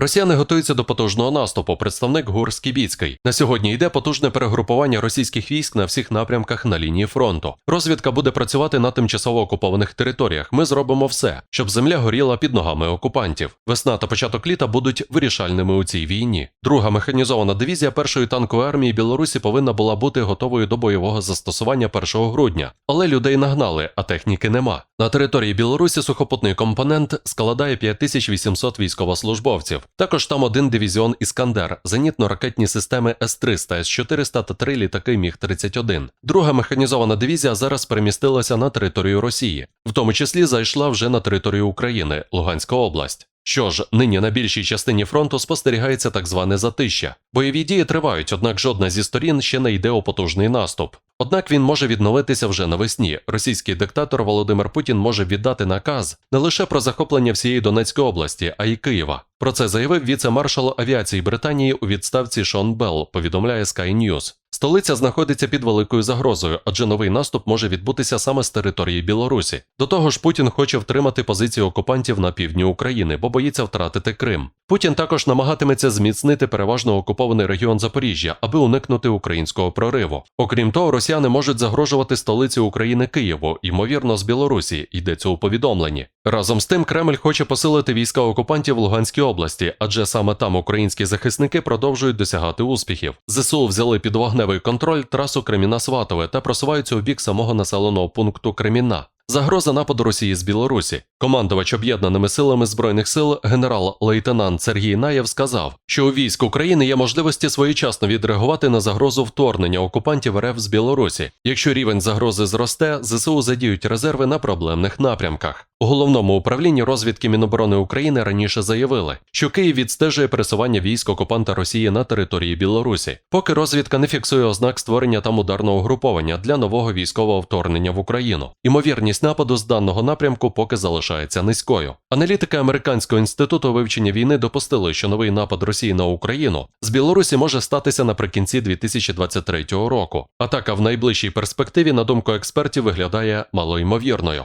Росіяни готуються до потужного наступу. Представник ГУР Скібіцький. На сьогодні йде потужне перегрупування російських військ на всіх напрямках на лінії фронту. Розвідка буде працювати на тимчасово окупованих територіях. Ми зробимо все, щоб земля горіла під ногами окупантів. Весна та початок літа будуть вирішальними у цій війні. Друга механізована дивізія першої танкової армії Білорусі повинна була бути готовою до бойового застосування 1 грудня, але людей нагнали, а техніки нема. На території Білорусі сухопутний компонент складає 5800 військовослужбовців. Також там один дивізіон Іскандер, зенітно-ракетні системи С-300, С-400 та три літаки Міг-31. Друга механізована дивізія зараз перемістилася на територію Росії, в тому числі зайшла вже на територію України, Луганська область. Що ж, нині на більшій частині фронту спостерігається так зване затища. Бойові дії тривають, однак жодна зі сторін ще не йде у потужний наступ. Однак він може відновитися вже навесні. Російський диктатор Володимир Путін може віддати наказ не лише про захоплення всієї Донецької області, а й Києва. Про це заявив віце-маршал авіації Британії у відставці Шон Белл, повідомляє Sky News. Столиця знаходиться під великою загрозою, адже новий наступ може відбутися саме з території Білорусі. До того ж, Путін хоче втримати позиції окупантів на півдні України, бо боїться втратити Крим. Путін також намагатиметься зміцнити переважно окупований регіон Запоріжжя, аби уникнути українського прориву. Окрім того, росіяни можуть загрожувати столиці України Києву, ймовірно, з Білорусі, йдеться у повідомленні. Разом з тим, Кремль хоче посилити війська окупантів в Луганській області, адже саме там українські захисники продовжують досягати успіхів. ЗСУ взяли під вогневий контроль трасу Креміна-Сватове та просуваються у бік самого населеного пункту Креміна. Загроза нападу Росії з Білорусі. Командувач об'єднаними силами збройних сил генерал-лейтенант Сергій Наєв сказав, що у військ України є можливості своєчасно відреагувати на загрозу вторгнення окупантів РФ з Білорусі. Якщо рівень загрози зросте, ЗСУ задіють резерви на проблемних напрямках. У головному управлінні розвідки Міноборони України раніше заявили, що Київ відстежує пересування військ окупанта Росії на території Білорусі, поки розвідка не фіксує ознак створення там ударного груповання для нового військового вторгнення в Україну. Імовірність нападу з даного напрямку поки залишається низькою. Аналітики Американського інституту вивчення війни допустили, що новий напад Росії на Україну з Білорусі може статися наприкінці 2023 року. Атака в найближчій перспективі, на думку експертів, виглядає малоймовірною.